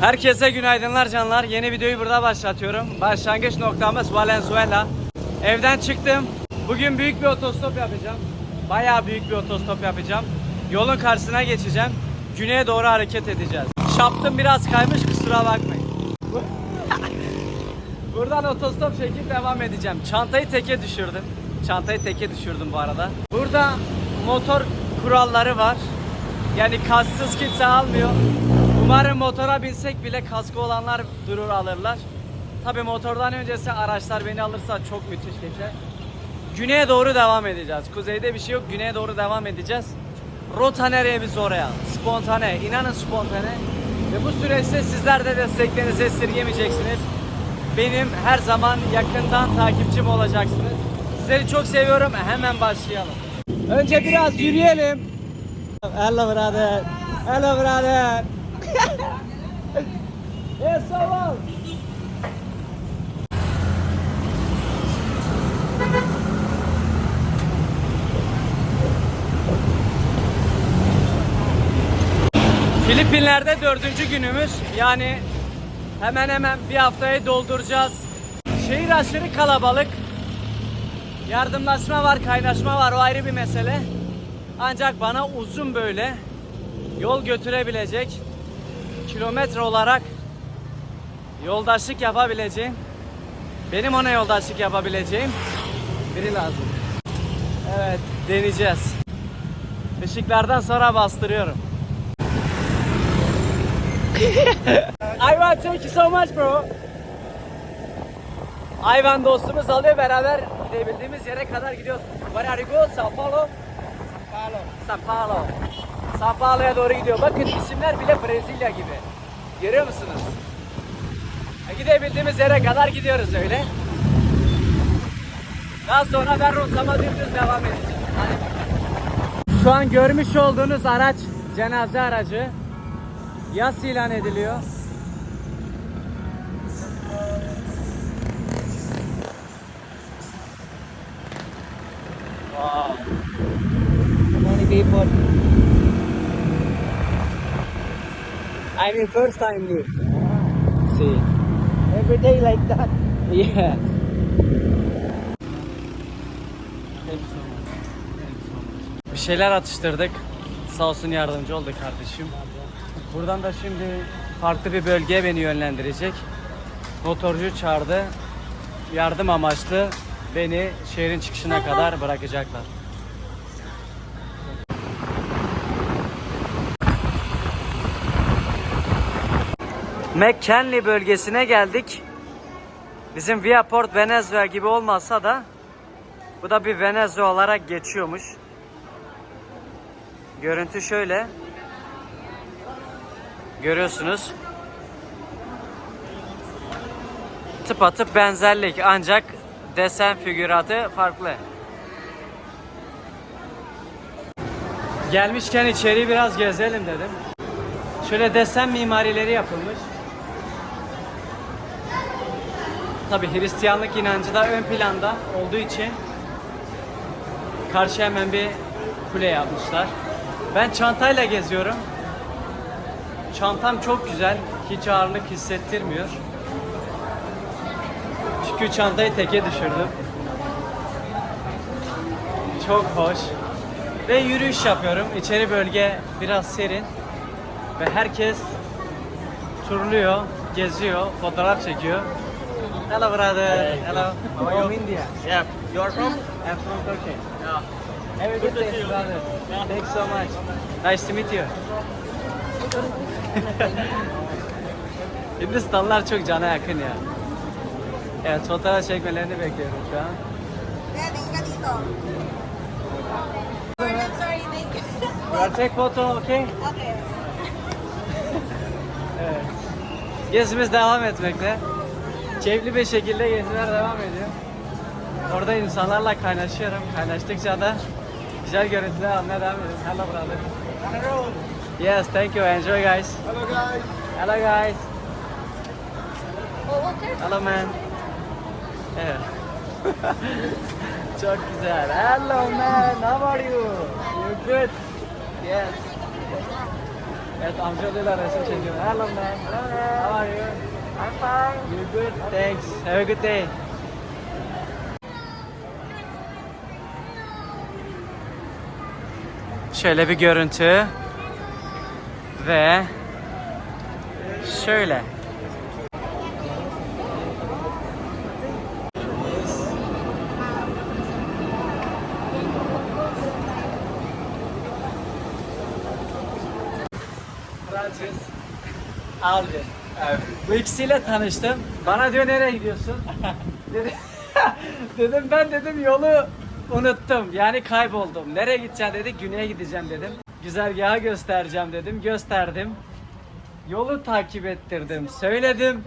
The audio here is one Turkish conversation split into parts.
Herkese günaydınlar canlar. Yeni videoyu burada başlatıyorum. Başlangıç noktamız Valenzuela. Evden çıktım. Bugün büyük bir otostop yapacağım. Bayağı büyük bir otostop yapacağım. Yolun karşısına geçeceğim. Güneye doğru hareket edeceğiz. Şaptım biraz kaymış kusura bakmayın. Buradan otostop çekip devam edeceğim. Çantayı teke düşürdüm. Çantayı teke düşürdüm bu arada. Burada motor kuralları var. Yani kasksız kimse almıyor. Umarım motora binsek bile kaskı olanlar durur alırlar. Tabi motordan öncesi araçlar beni alırsa çok müthiş geçer. Güneye doğru devam edeceğiz. Kuzeyde bir şey yok. Güneye doğru devam edeceğiz. Rota nereye biz oraya. Spontane. inanın spontane. Ve bu süreçte sizler de desteklerinizi esirgemeyeceksiniz. Benim her zaman yakından takipçim olacaksınız. Sizleri çok seviyorum. Hemen başlayalım. Önce biraz yürüyelim. Hello brother. Hello brother. Filipinler'de dördüncü günümüz. Yani hemen hemen bir haftayı dolduracağız. Şehir aşırı kalabalık. Yardımlaşma var, kaynaşma var. O ayrı bir mesele. Ancak bana uzun böyle yol götürebilecek kilometre olarak yoldaşlık yapabileceğim benim ona yoldaşlık yapabileceğim biri lazım. Evet, deneyeceğiz. Işıklardan sonra bastırıyorum. Ayvan thank you so much bro. Ayvan dostumuz alıyor beraber gidebildiğimiz yere kadar gidiyoruz. Where are you go? Sao Paulo? Sao Paulo. Sao Paulo. Sao Paulo'ya doğru gidiyor. Bakın isimler bile Brezilya gibi. Görüyor musunuz? Gidebildiğimiz yere kadar gidiyoruz öyle. Daha sonra ben rotama dümdüz devam edeceğim. Hadi. Şu an görmüş olduğunuz araç cenaze aracı. Yas ilan ediliyor. Wow. People. I mean, first time here. See. Every day like that. Yeah. Bir şeyler atıştırdık. Sağ olsun yardımcı oldu kardeşim. Buradan da şimdi farklı bir bölgeye beni yönlendirecek. Motorcu çağırdı. Yardım amaçlı beni şehrin çıkışına kadar bırakacaklar. McKinley bölgesine geldik. Bizim Viaport Venezuela gibi olmasa da bu da bir Venezuela olarak geçiyormuş. Görüntü şöyle. Görüyorsunuz. Tıpatıp benzerlik ancak desen figüratı farklı. Gelmişken içeri biraz gezelim dedim. Şöyle desen mimarileri yapılmış. Tabi Hristiyanlık inancı da ön planda olduğu için karşı hemen bir kule yapmışlar. Ben çantayla geziyorum. Çantam çok güzel. Hiç ağırlık hissettirmiyor. Çünkü çantayı teke düşürdüm. Çok hoş. Ve yürüyüş yapıyorum. İçeri bölge biraz serin. Ve herkes turluyor, geziyor, fotoğraf çekiyor. Hello brother. Hello. How are you? From India. Yeah. You are from? I'm from Turkey. Yeah. Have a good day, brother. Thanks so much. Nice to meet you. Hindistanlılar çok cana yakın ya. Evet fotoğraf çekmelerini bekliyorum şu an. Take photo, okay? Okay. Evet. Gezimiz devam etmekte. Keyifli bir şekilde geziler devam ediyor. Orada insanlarla kaynaşıyorum. Kaynaştıkça da güzel görüntüler almaya devam ediyorum. Hello brother. Yes, thank you. Enjoy guys. Hello guys. Hello guys. Oh, okay. Hello man. Evet. Çok güzel. Hello man. How are you? You good? Yes. Evet amcalarıyla resim çekiyor. Hello man. How are you? I'm fine. You good? Thanks. Have a good day. Şöyle bir görüntü. Ve şöyle. Francis. Bu ikisiyle tanıştım. Bana diyor nereye gidiyorsun? Dedi- dedim ben dedim yolu unuttum. Yani kayboldum. Nereye gideceğim dedi. Güney'e gideceğim dedim. Güzergahı göstereceğim dedim. Gösterdim. Yolu takip ettirdim. Söyledim.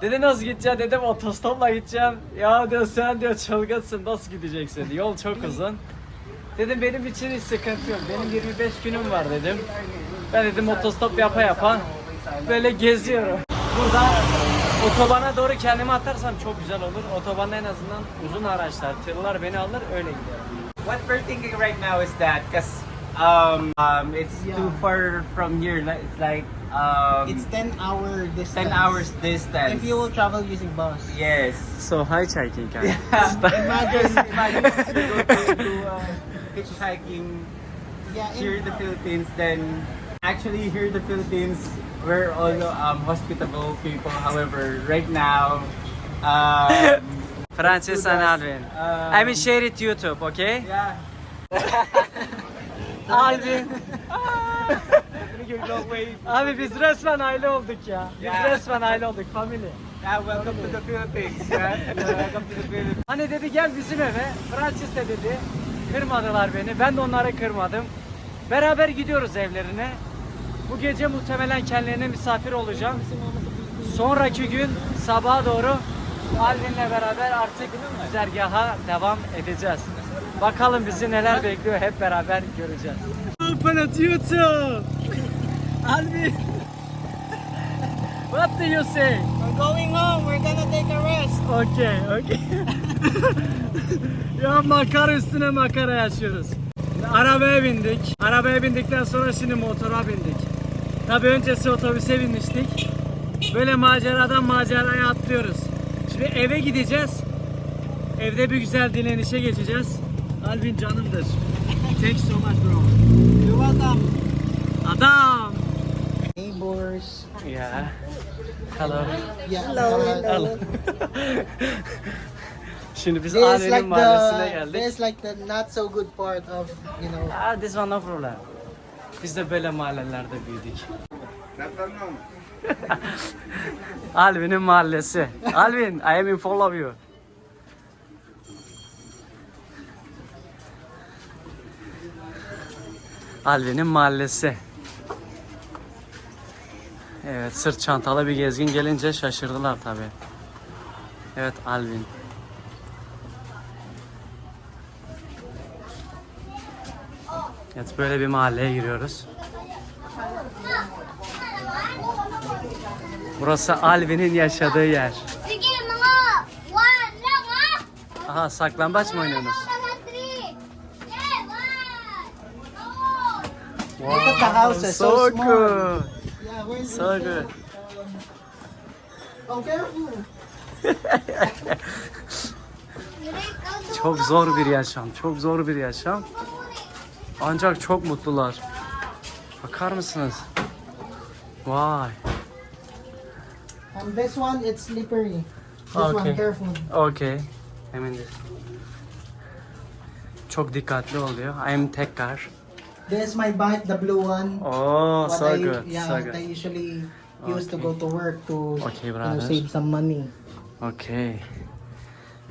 Dedi nasıl gideceğim dedim otostopla gideceğim. Ya diyor sen diyor çılgınsın nasıl gideceksin? Yol çok uzun. Dedim benim için hiç sıkıntı yok. Benim 25 günüm var dedim. Ben dedim otostop yapa yapa böyle geziyorum. Burada otobana doğru kendimi atarsam çok güzel olur. Otobanda en azından uzun araçlar, tırlar beni alır öyle giderim. What we're thinking right now is that because um, um, it's too far from here. It's like um, It's 10 hour distance. 10 hours distance. If you will travel using bus. yes. So hitchhiking guys. Imagine, Imagine if you go to, to uh, hitchhiking yeah, here in, the Philippines, then actually here in the Philippines, we're all um, hospitable people. However, right now, um, Francis and Alvin. Um, I will share it YouTube, okay? yeah. Alvin. Abi biz resmen aile olduk ya. Biz Ya. resmen aile olduk, family. Yeah, welcome to the Philippines. Yeah, welcome to the Philippines. Hani dedi gel bizim eve. Francis de dedi. Kırmadılar beni. Ben de onları kırmadım. Beraber gidiyoruz evlerine. Bu gece muhtemelen kendilerine misafir olacağım. Sonraki gün sabaha doğru Alvin'le beraber artık güzergaha devam edeceğiz. Bakalım bizi neler bekliyor hep beraber göreceğiz. Open at YouTube. Alvin. What do you say? we're going home. We're gonna take a rest. Okey, okey. ya makara üstüne makara yaşıyoruz. Arabaya bindik. Arabaya bindikten sonra şimdi motora bindik. Tabii öncesi otobüse binmiştik. Böyle maceradan maceraya atlıyoruz. Şimdi eve gideceğiz. Evde bir güzel dinlenişe geçeceğiz. Alvin canımdır. Thanks so much bro. You're welcome. Adam. Neighbors. Yeah. Hello. Yeah. Hello. Hello. Şimdi biz Alvin'in like mahallesine the geldik. this is like the not so good part of you know. Ah, this one no problem. Biz de böyle mahallelerde büyüdük. Alvin'in mahallesi. Alvin, I am in follow you. Alvin'in mahallesi. Evet, sırt çantalı bir gezgin gelince şaşırdılar tabi. Evet, Alvin. Evet, böyle bir mahalleye giriyoruz. Burası Alvin'in yaşadığı yer. Ah! Aha, saklambaç mı oynuyorsunuz? At the houses, so, so small. good. Yeah, So good. Çok zor bir yaşam, çok zor bir yaşam. Ancak çok mutlular. Bakar mısınız? Vay. And this one, it's slippery. This Okay. one, careful. Okay. Hemen. Çok dikkatli oluyor. I am tek car. This is my bike, the blue one. Oh, What so I, good, Yeah, so good. I usually use to Okay. go to work to Okay, you know, save some money. Okay.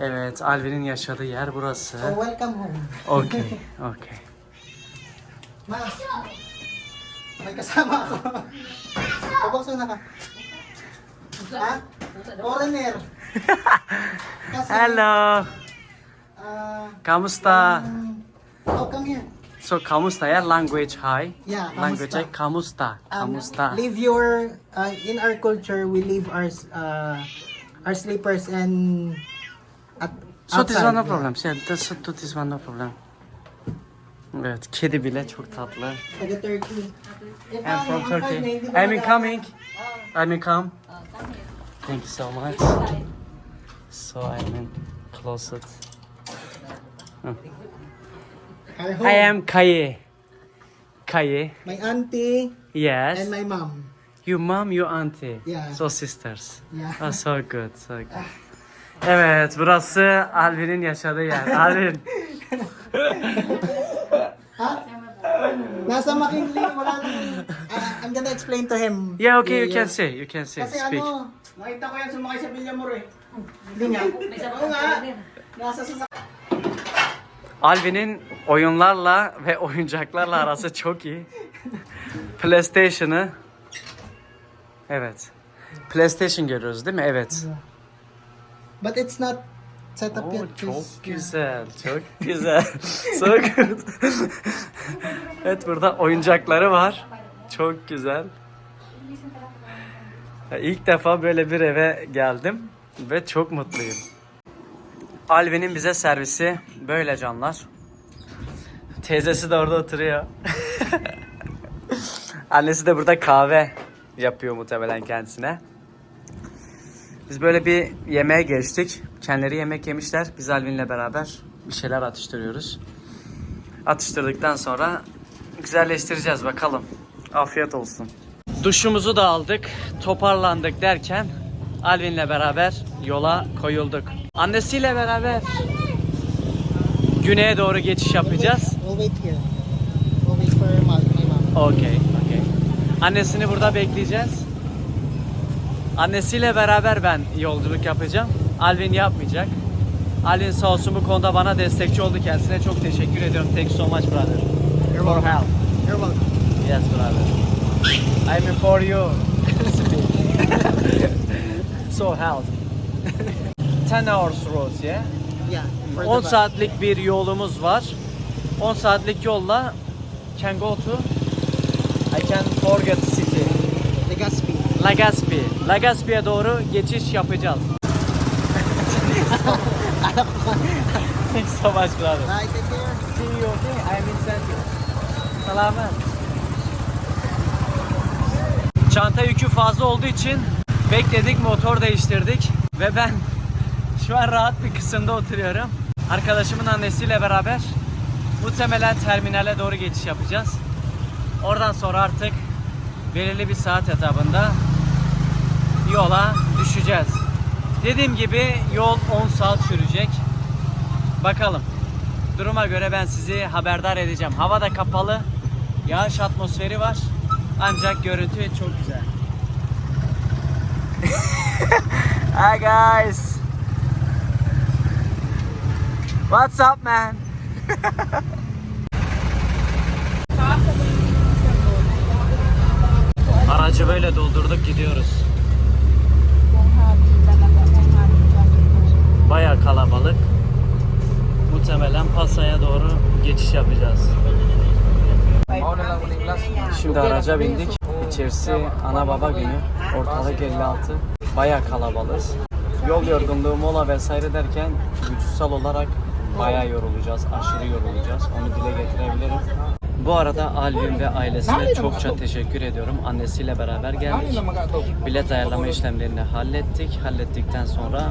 Evet, Alvin'in yaşadığı yer burası. So welcome home. Okay, okay. Ma, may kasama ako. Pabokso na ka. Ha? Foreigner. Kasi, Hello. ah, Kamusta? um, oh, come here. So kamusta ya language hi. Yeah, Language kamusta. ay kamusta. Um, Kamusta. leave your, uh, in our culture, we leave our, uh, our slippers and at, So this one no outside. problem. Yeah, this, so this one no problem. Evet, kedi bile çok tatlı. I'm from Turkey. I'm gumagana- coming. I'm come. Thank you so much. So I'm in closet. I am Kaye. Kaye. My auntie Yes. and my mom. You mom, you auntie. Yeah. So sisters. Yeah. Oh, so good, so good. Evet, burası Alvin'in yaşadığı yer. Alvin. Nasa McKinley, wala nang... Ah, I'm gonna explain to him. Yeah, okay, you can yeah. say, you can say, Kasi speak. ano, Nakita ko yan sumakay sa Villamor eh. hindi nga. Oo nga. Nasa sa Alvin'in oyunlarla ve oyuncaklarla arası çok iyi. PlayStation'ı Evet. PlayStation görüyoruz değil mi? Evet. But it's not set up Oo, yet. çok güzel, çok güzel. so good. evet burada oyuncakları var. Çok güzel. İlk defa böyle bir eve geldim ve çok mutluyum. Alvin'in bize servisi böyle canlar. Teyzesi de orada oturuyor. Annesi de burada kahve yapıyor muhtemelen kendisine. Biz böyle bir yemeğe geçtik. Kendileri yemek yemişler. Biz Alvin'le beraber bir şeyler atıştırıyoruz. Atıştırdıktan sonra güzelleştireceğiz bakalım. Afiyet olsun. Duşumuzu da aldık, toparlandık derken Alvin'le beraber yola koyulduk. Annesiyle beraber güneye doğru geçiş yapacağız. Okey, okey. Annesini burada bekleyeceğiz. Annesiyle beraber ben yolculuk yapacağım. Alvin yapmayacak. Alvin sağ olsun bu konuda bana destekçi oldu. Kendisine çok teşekkür ediyorum. Thank you so much brother. For help. You're welcome. Yes brother. I'm for you. so help. 10 hours road yeah? Yeah. for the 10 bus. saatlik bir yolumuz var. 10 saatlik yolla can go to I can forget city. Legazpi. Legazpi. Legazpi'ye doğru geçiş yapacağız. Thanks so much brother. Bye, take care. See you okay? I'm in Central. Selamet. Çanta yükü fazla olduğu için bekledik, motor değiştirdik ve ben şu an rahat bir kısımda oturuyorum. Arkadaşımın annesiyle beraber muhtemelen terminale doğru geçiş yapacağız. Oradan sonra artık belirli bir saat etabında yola düşeceğiz. Dediğim gibi yol 10 saat sürecek. Bakalım. Duruma göre ben sizi haberdar edeceğim. Hava da kapalı. Yağış atmosferi var. Ancak görüntü çok güzel. Hi guys. What's up man? Aracı böyle doldurduk gidiyoruz. Baya kalabalık. Muhtemelen Pasa'ya doğru geçiş yapacağız. Şimdi araca bindik. İçerisi ana baba günü. Ortalık 56. Baya kalabalık. Yol yorgunluğu, mola vesaire derken güçsel olarak baya yorulacağız. Aşırı yorulacağız. Onu dile getirebilirim. Bu arada Alvin ve ailesine çokça teşekkür ediyorum. Annesiyle beraber geldik. Bilet ayarlama işlemlerini hallettik. Hallettikten sonra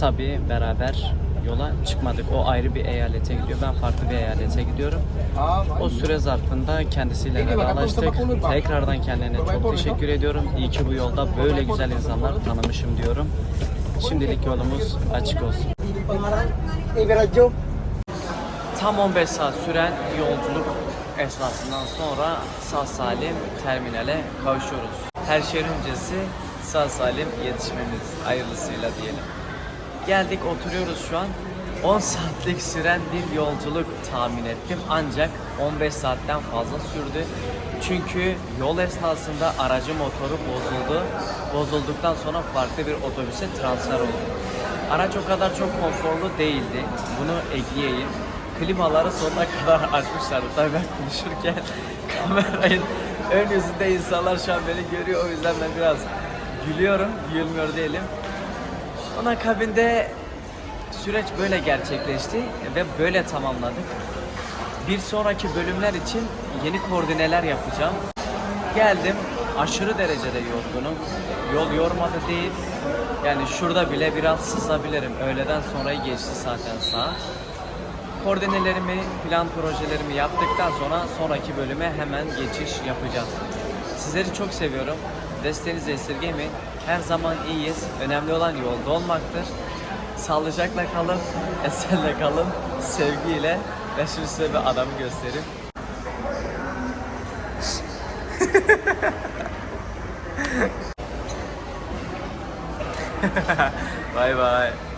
tabii beraber yola çıkmadık. O ayrı bir eyalete gidiyor. Ben farklı bir eyalete gidiyorum. O süre zarfında kendisiyle vedalaştık. Tekrardan kendine çok teşekkür ediyorum. İyi ki bu yolda böyle güzel insanlar tanımışım diyorum. Şimdilik yolumuz açık olsun. Tam 15 saat süren yolculuk esnasından sonra sağ salim terminale kavuşuyoruz. Her şeyin öncesi sağ salim yetişmemiz hayırlısıyla diyelim. Geldik oturuyoruz şu an. 10 saatlik süren bir yolculuk tahmin ettim ancak 15 saatten fazla sürdü. Çünkü yol esnasında aracı motoru bozuldu. Bozulduktan sonra farklı bir otobüse transfer oldu. Araç o kadar çok konforlu değildi. Bunu ekleyeyim. Klimaları sonuna kadar açmışlardı. Tabii ben konuşurken kamerayın ön yüzünde insanlar şu an beni görüyor. O yüzden ben biraz gülüyorum. Gülmüyor değilim. Onun akabinde süreç böyle gerçekleşti ve böyle tamamladık. bir sonraki bölümler için yeni koordineler yapacağım. Geldim aşırı derecede yorgunum. Yol yormadı değil. Yani şurada bile biraz sızabilirim. Öğleden sonrayı geçti zaten saat. Koordinelerimi, plan projelerimi yaptıktan sonra sonraki bölüme hemen geçiş yapacağız. Sizleri çok seviyorum. Desteğinizi esirgemeyin. Her zaman iyiyiz. Önemli olan yolda olmaktır. Sağlıcakla kalın, esenle kalın, sevgiyle. Ben şimdi size bir adamı göstereyim. Bye bye.